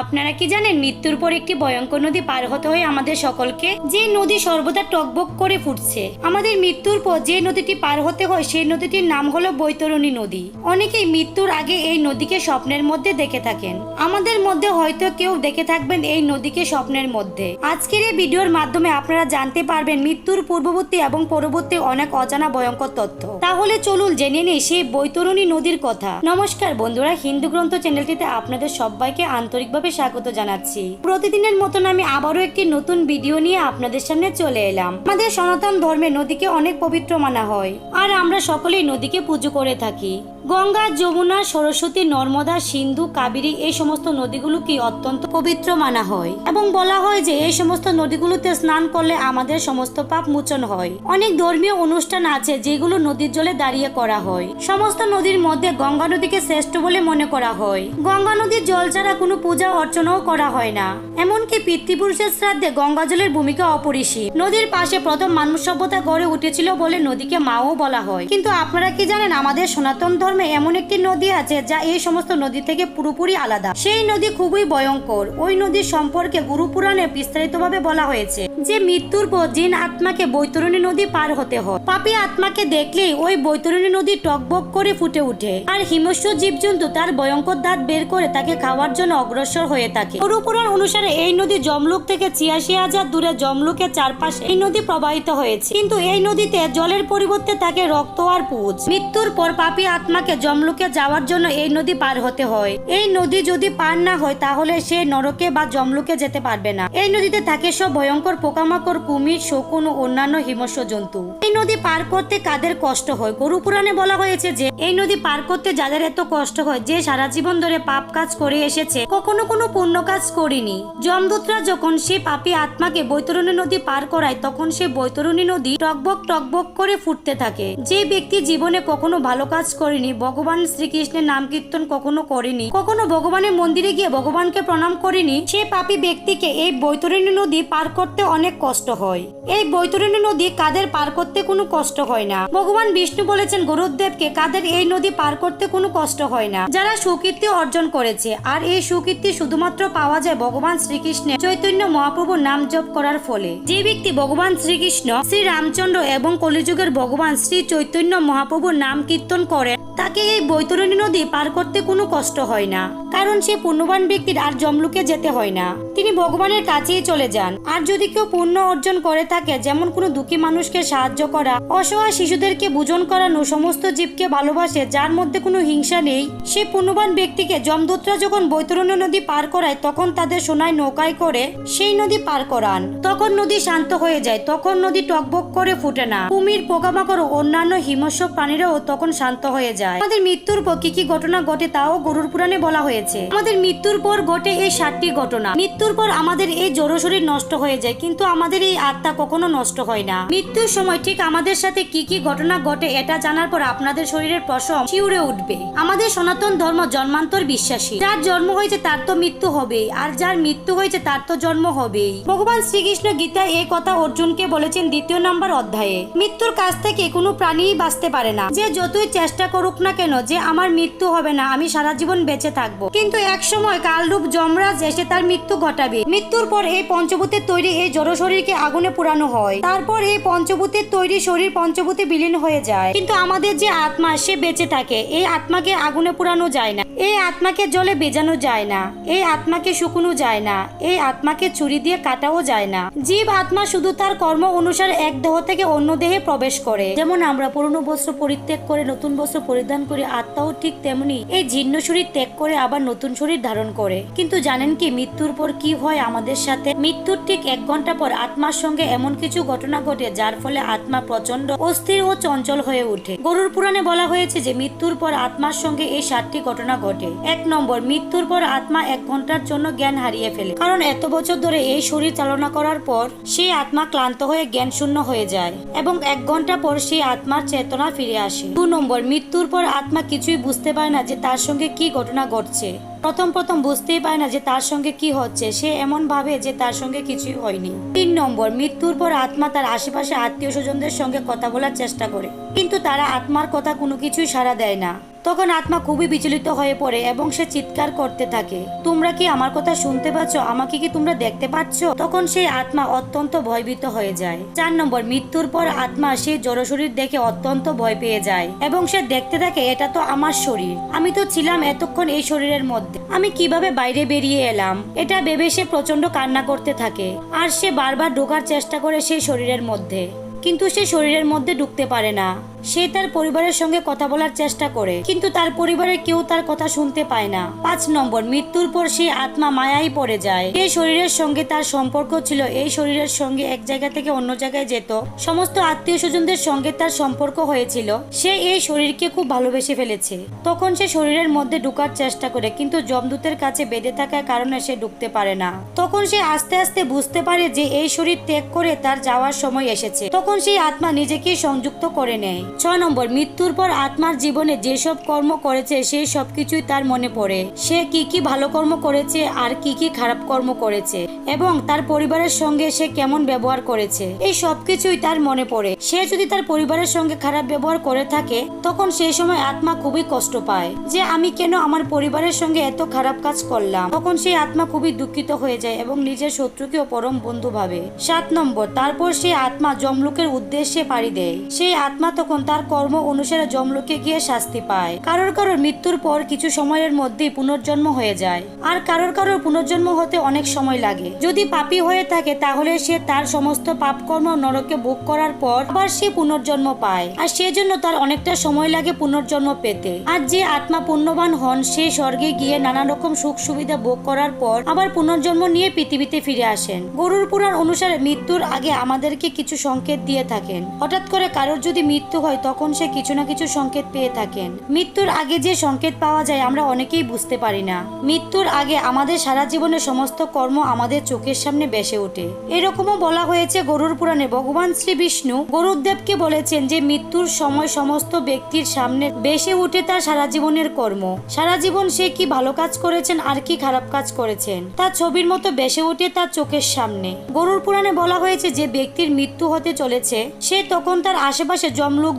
আপনারা কি জানেন, মৃত্যুর পর একটি ভয়ঙ্কর নদী পার হতে হয় আমাদের সকলকে? যে নদী সর্বদা টকবক করে ফুটছে। আমাদের মৃত্যুর পর যে নদীটি পার হতে হয়, সেই নদীটির নাম হলো বৈতরণী নদী। অনেকেই মৃত্যুর আগে এই নদীকে স্বপ্নের মধ্যে দেখে থাকেন। আমাদের মধ্যে হয়তো কেউ দেখে থাকবেন এই নদীকে স্বপ্নের মধ্যে। আজকের এই ভিডিওর মাধ্যমে আপনারা জানতে পারবেন মৃত্যুর পূর্ববর্তী এবং পরবর্তী অনেক অজানা ভয়ঙ্কর তথ্য। তাহলে চলুন জেনে নেই সেই বৈতরণী নদীর কথা। নমস্কার বন্ধুরা, হিন্দু গ্রন্থ চ্যানেলটিতে আপনাদের সবাইকে আন্তরিকভাবে স্বাগত জানাচ্ছি। প্রতিদিনের মতন আমি আবারও একটি নতুন ভিডিও নিয়ে আপনাদের সামনে চলে এলাম। আমাদের সনাতন ধর্মে নদীকে অনেক পবিত্র মানা হয়। আর আমরা সকলেই নদীকে পুজো করে থাকি। গঙ্গা, যমুনা, সরস্বতী, নর্মদা, সিন্ধু, কাবেরী এই সমস্ত নদীগুলোকে অত্যন্ত পবিত্র মানা হয় এবং বলা হয় যে এই সমস্ত নদীগুলোতে স্নান করলে আমাদের সমস্ত পাপ মোচন হয়। অনেক ধর্মীয় অনুষ্ঠান আছে যেগুলো নদীর জলে দাঁড়িয়ে করা হয়। সমস্ত নদীর মধ্যে গঙ্গা নদীকে শ্রেষ্ঠ বলে মনে করা হয়। গঙ্গা নদীর জল ছাড়া কোনো পূজা অর্চনাও করা হয় না। এমনকি পিতৃপুরুষের শ্রাদ্ধে গঙ্গা জলের ভূমিকা অপরিসীম। নদীর পাশে প্রথম মানুষ সভ্যতা গড়ে উঠেছিল বলে নদীকে মাও বলা হয়। কিন্তু আপনারা কি জানেন আমাদের সনাতন ধর্মে এমন একটি নদী আছে যা এই সমস্ত নদী থেকে পুরোপুরি আলাদা। সেই নদী খুবই ভয়ঙ্কর। ওই নদী সম্পর্কে গুরুপুরাণে বিস্তারিতভাবে বলা হয়েছে। যে মৃত্যুর পর জিন আত্মাকে বৈতরণী নদী পার হতে হয়। পাপী আত্মাকে দেখলেই ওই বৈতরণী নদী টকবক করে ফুটে উঠে আর হিমস্র জীবজন্তু তার ভয়ঙ্কর দাঁত বের করে তাকে খাওয়ার জন্য অগ্রসর হয়ে থাকে। পুরাণ অনুসারে এই নদী জমলুক থেকে ছিয়াশি হাজার দূরে জমলুকের চারপাশে এই নদী প্রবাহিত হয়েছে। কিন্তু এই নদীতে জলের পরিবর্তে তাকে রক্ত আর পুজ। মৃত্যুর পর পাপী আত্মাকে জমলুকে যাওয়ার জন্য এই নদী পার হতে হয়। এই নদী যদি পার না হয় তাহলে সে নরকে বা জমলুকে যেতে পারবে না। এই নদীতে থাকে সব ভয়ঙ্কর পোকামাকড়, কুমির, শকুন ও অন্যান্য হিমস্র জন্তু। এই নদী পার করতে কাদের কষ্ট হয়? গরু পুরাণে বলা হয়েছে যে, এই নদী পার করতে যাদের এত কষ্ট হয়, যে সারা জীবন ধরে পাপ কাজ করে এসেছে, কখনো কোনো পুণ্য কাজ করিনি। যমদূতরা যখন সে পাপী আত্মাকে বৈতরণী নদী পার করায়, তখন সে বৈতরণী নদী টকবক টকবক করে ফুটতে থাকে। যে ব্যক্তি জীবনে কখনো ভালো কাজ করেনি, ভগবান শ্রীকৃষ্ণের নাম কীর্তন কখনো করেনি, কখনো ভগবানের মন্দিরে গিয়ে ভগবানকে প্রণাম করেনি, সে পাপী ব্যক্তিকে এই বৈতরণী নদী পার করতে অনেক কষ্ট হয়। এই বৈতরণী নদী কাদের পার করতে কোনো কষ্ট হয় না। ভগবান বিষ্ণু বলেছেন গরুদেবকে কাদের এই নদী পার করতে কোনো কষ্ট হয় না। যারা সুকীর্তি অর্জন করেছে, আর এই সুকীর্তি শুধুমাত্র পাওয়া যায় ভগবান শ্রীকৃষ্ণের চৈতন্য মহাপ্রভুর নাম জপ করার ফলে। যে ব্যক্তি ভগবান শ্রীকৃষ্ণ শ্রী রামচন্দ্র এবং কলিযুগের ভগবান শ্রী চৈতন্য মহাপ্রভুর নাম কীর্তন করেন তাকে এই বৈতরণী নদী পার করতে কোনো কষ্ট হয় না, কারণ সে পুণ্যবান ব্যক্তির আর জমলুকে যেতে হয় না। তিনি ভগবানের কাছেই চলে যান। আর যদি কেউ পুণ্য অর্জন করে থাকে, যেমন কোনো দুঃখী মানুষকে সাহায্য করা, অসহায় শিশুদেরকে বুজন করানো, সমস্ত জীবকে ভালোবাসে, যার মধ্যে কোনো হিংসা নেই, সে পুণ্যবান ব্যক্তিকে জমদূতরা যখন বৈতরণী নদী পার করায়, তখন তাদের সোনায় নৌকায় করে সেই নদী পার করান। তখন নদী শান্ত হয়ে যায়, তখন নদী টকবক করে ফুটে না। কুমির, পোকামাকড় অন্যান্য হিমস্র প্রাণীরাও তখন শান্ত হয়ে যায়। আমাদের মৃত্যুর পর কি কি ঘটনা ঘটে তাও গরুর পুরাণে বলা হয়েছে। আমাদের মৃত্যুর পর ঘটে এই ষাটটি ঘটনা। মৃত্যুর পর আমাদের এই জড় শরীর নষ্ট হয়ে যায়, কিন্তু আমাদের এই আত্মা কখনো নষ্ট হয় না। মৃত্যুর সময় ঠিক আমাদের সাথে কি কি ঘটনা ঘটে এটা জানার পর আপনাদের শরীরের পশম শিউরে উঠবে। আমাদের সনাতন ধর্ম জন্মান্তর বিশ্বাসী। যার জন্ম হয়েছে তার তো মৃত্যু হবেই, আর যার মৃত্যু হয়েছে তার তো জন্ম হবেই। ভগবান শ্রীকৃষ্ণ গীতা এই কথা অর্জুনকে বলেছেন দ্বিতীয় নাম্বার অধ্যায়ে। মৃত্যুর কাছ থেকে কোনো প্রাণীই বাঁচতে পারে না। যে যতই চেষ্টা করুক না কেন যে আমার মৃত্যু হবে না, আমি সারা জীবন বেঁচে থাকব। কিন্তু এক সময় কালরূপ যমরাজ এসে তার মৃত্যু ঘটাবে। মৃত্যুর পর এই পঞ্চভূতের তৈরি এই জড় শরীরকে আগুনে পুরানো হয়। তারপর এই পঞ্চভূতের তৈরি শরীর পঞ্চভূতে বিলীন হয়ে যায়। কিন্তু আমাদের যে আত্মা, সে বেঁচে থাকে। এই আত্মাকে আগুনে পুরানো যায় না। এই আত্মাকে জলে বেজানো যায় না এই আত্মাকে শুকনো যায় না এই আত্মাকে ছুরি দিয়ে কাটাও যায় না। জীব আত্মা শুধু তার কর্ম অনুসারে এক দেহ থেকে অন্য দেহে প্রবেশ করে। যেমন আমরা পুরনো বস্ত্র পরিত্যাগ করে, নতুন বস্ত্র পরিধান করি, আত্মাও ঠিক তেমনি এই জীর্ণ শরীর ত্যাগ করে, আবার নতুন শরীর ধারণ করে। কিন্তু জানেন কি মৃত্যুর পর কি হয় আমাদের সাথে? মৃত্যুর ঠিক এক ঘণ্টা পর আত্মার সঙ্গে এমন কিছু ঘটনা ঘটে, যার ফলে আত্মা প্রচণ্ড অস্থির ও চঞ্চল হয়ে ওঠে। গরুর পুরাণে বলা হয়েছে যে, মৃত্যুর পর আত্মার সঙ্গে এই সাতটি ঘটনা ঘটে। এক নম্বর, মৃত্যুর পর আত্মা এক ঘণ্টার জন্য জ্ঞান হারিয়ে ফেলে। কারণ এত বছর ধরে এই শরীর চালনা করার পর সেই আত্মা ক্লান্ত হয়ে জ্ঞান শূন্য হয়ে যায় এবং এক ঘণ্টা পর সেই আত্মার চেতনা ফিরে আসে। দু নম্বর, মৃত্যুর পর আত্মা কিছুই বুঝতে পারে না যে তার সঙ্গে কি ঘটনা ঘটছে। প্রথম প্রথম বুঝতেই পারে না যে তার সঙ্গে কি হচ্ছে। সে এমন ভাবে যে তার সঙ্গে কিছুই হয়নি। তিন নম্বর, মৃত্যুর পর আত্মা তার আশেপাশে আত্মীয় স্বজনদের সঙ্গে কথা বলার চেষ্টা করে। কিন্তু তারা আত্মার কথা কোনো কিছুই সাড়া দেয় না। তখন আত্মা খুবই বিচলিত হয়ে পড়ে এবং সে চিৎকার করতে থাকে। তোমরা কি আমার কথা শুনতে পাচ্ছ? আমাকে কি তোমরা দেখতে পাচ্ছ? তখন সেই আত্মা অত্যন্ত ভয়ভীত হয়ে যায়। চার নম্বর, মৃত্যুর পর আত্মা সেই জড়শরীর দেখে অত্যন্ত ভয় পেয়ে যায় এবং সে দেখতে থাকে, এটা তো আমার শরীর। আমি তো ছিলাম এতক্ষণ এই শরীরের মধ্যে। আমি কীভাবে বাইরে বেরিয়ে এলাম? এটা ভেবে সে প্রচণ্ড কান্না করতে থাকে। আর সে বারবার ঢোকার চেষ্টা করে সেই শরীরের মধ্যে। কিন্তু সে শরীরের মধ্যে ঢুকতে পারে না। সে তার পরিবারের সঙ্গে কথা বলার চেষ্টা করে, কিন্তু তার পরিবারের কেউ তার কথা শুনতে পায় না। পাঁচ নম্বর, মৃত্যুর পর সেই আত্মা মায়াই পড়ে যায়। এই শরীরের সঙ্গে তার সম্পর্ক ছিল, এই শরীরের সঙ্গে এক জায়গা থেকে অন্য জায়গায় যেত। সমস্ত আত্মীয় স্বজনদের সঙ্গে তার সম্পর্ক হয়েছিল। সে এই শরীরকে খুব ভালোবেসে ফেলেছে। তখন সে শরীরের মধ্যে ঢুকার চেষ্টা করে, কিন্তু জমদূতের কাছে বেঁধে থাকার কারণে সে ঢুকতে পারে না। তখন সে আস্তে আস্তে বুঝতে পারে যে এই শরীর ত্যাগ করে তার যাওয়ার সময় এসেছে। তখন সেই আত্মা নিজেকে সংযুক্ত করে নেয়। ছ নম্বর, মৃত্যুর পর আত্মার জীবনে যেসব কর্ম করেছে সেই সবকিছুই তার মনে পড়ে। সে কি কি ভালো কর্ম করেছে, আর কি কি খারাপ কর্ম করেছে, এবং তার পরিবারের সঙ্গে সে কেমন ব্যবহার করেছে, এই সবকিছুই তার মনে পড়ে। সে যদি তার পরিবারের সঙ্গে খারাপ ব্যবহার করে থাকে, তখন সেই সময় আত্মা খুবই কষ্ট পায়। যে আমি কেন আমার পরিবারের সঙ্গে এত খারাপ কাজ করলাম? তখন সেই আত্মা খুবই দুঃখিত হয়ে যায় এবং নিজের শত্রুকেও পরম বন্ধু ভাবে। সাত নম্বর, তারপর সেই আত্মা জমলুকের উদ্দেশ্যে পাড়ি দেয়। সেই আত্মা তখন তার কর্ম অনুসারে জমলোকে গিয়ে শাস্তি পায়। কারোর কারোর মৃত্যুর পর কিছু সময়ের মধ্যেই পুনর্জন্ম হয়ে যায়। আর কারোর কারোর পুনর্জন্ম হতে অনেক সময় লাগে। যদি পাপী হয়ে থাকে, তাহলে সে তার সমস্ত পাপকর্ম নরকে ভোগ করার পর আবার সে পুনর্জন্ম পায়। আর সেজন্য তার অনেকটা সময় লাগে পুনর্জন্ম পেতে। আর যে আত্মা পুণ্যবান হন, সে স্বর্গে গিয়ে নানা রকম সুখ সুবিধা ভোগ করার পর আবার পুনর্জন্ম নিয়ে পৃথিবীতে ফিরে আসেন। গরুর পুরাণ অনুসারে মৃত্যুর আগে আমাদেরকে কিছু সংকেত দিয়ে থাকেন। হঠাৎ করে কারোর যদি মৃত্যু হয় তখন সে কিছু না কিছু সংকেত পেয়ে থাকেন। মৃত্যুর আগে যে সংকেত পাওয়া যায়, আমরা অনেকেই বুঝতে পারি না। মৃত্যুর আগে আমাদের সারা জীবনের সমস্ত কর্ম আমাদের চোখের সামনে বেসে ওঠে। এরকমও বলা হয়েছে গরুর পুরাণে, ভগবান শ্রী বিষ্ণু গরুদেবকে বলেছেন যে, মৃত্যুর সময় সমস্ত ব্যক্তির সামনে বেসে উঠে তার সারা জীবনের কর্ম। সারা জীবন সে কি ভালো কাজ করেছেন, আর কি খারাপ কাজ করেছেন? তার ছবির মতো বেসে ওঠে তার চোখের সামনে। গরুর পুরাণে বলা হয়েছে, যে ব্যক্তির মৃত্যু হতে চলেছে, সে তখন তার আশেপাশে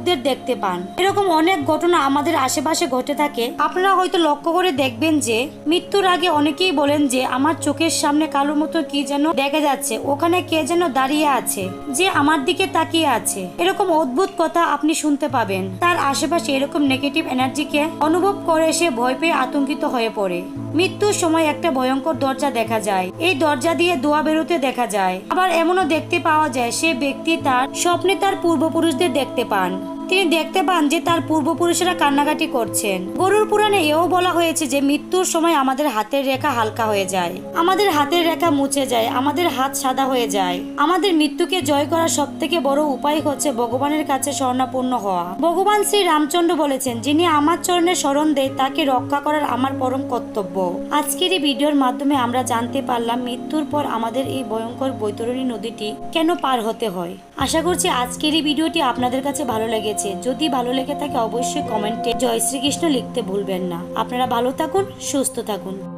জমলোকদের দেখতে পান। এরকম অনেক ঘটনা আমাদের আশেপাশে ঘটে থাকে। আপনারা হয়তো লক্ষ্য করে দেখবেন যে, মৃত্যুর আগে অনেকেই বলেন যে, আমার চোখের সামনে কালো মতো কি যেন দেখা যাচ্ছে, ওখানে কে যেন দাঁড়িয়ে আছে, যে আমার দিকে তাকিয়ে আছে। এরকম অদ্ভুত কথা আপনি শুনতে পাবেন। তার আশেপাশে এরকম নেগেটিভ এনার্জিকে অনুভব করে সে ভয় পেয়ে আতঙ্কিত হয়ে পড়ে। মৃত্যুর সময় একটা ভয়ঙ্কর দরজা দেখা যায়। এই দরজা দিয়ে দোয়া বেরোতে দেখা যায়। আবার এমনও দেখতে পাওয়া যায়, সে ব্যক্তি তার স্বপ্নে তার পূর্বপুরুষদের দেখতে পান। তিনি দেখতে পান যে তার পূর্বপুরুষেরা কান্নাকাটি করছেন। গরুর পুরাণে এও বলা হয়েছে যে মৃত্যুর সময় আমাদের হাতের রেখা হালকা হয়ে যায়। আমাদের হাতের রেখা মুছে যায়, আমাদের হাত সাদা হয়ে যায়। আমাদের মৃত্যুকে জয় করার সব থেকে বড় উপায় হচ্ছে ভগবানের কাছে স্বর্ণাপূর্ণ হওয়া। ভগবান শ্রী রামচন্দ্র বলেছেন, যিনি আমার চরণে স্মরণ দেয়, তাকে রক্ষা করার আমার পরম কর্তব্য। আজকের এই ভিডিওর মাধ্যমে আমরা জানতে পারলাম, মৃত্যুর পর আমাদের এই ভয়ঙ্কর বৈতরণী নদীটি কেন পার হতে হয়। আশা করছি আজকের এই ভিডিওটি আপনাদের কাছে ভালো লেগেছে। যদি ভালো লেগে থাকে, অবশ্যই কমেন্টে জয় শ্রীকৃষ্ণ লিখতে ভুলবেন না। আপনারা ভালো থাকুন, সুস্থ থাকুন।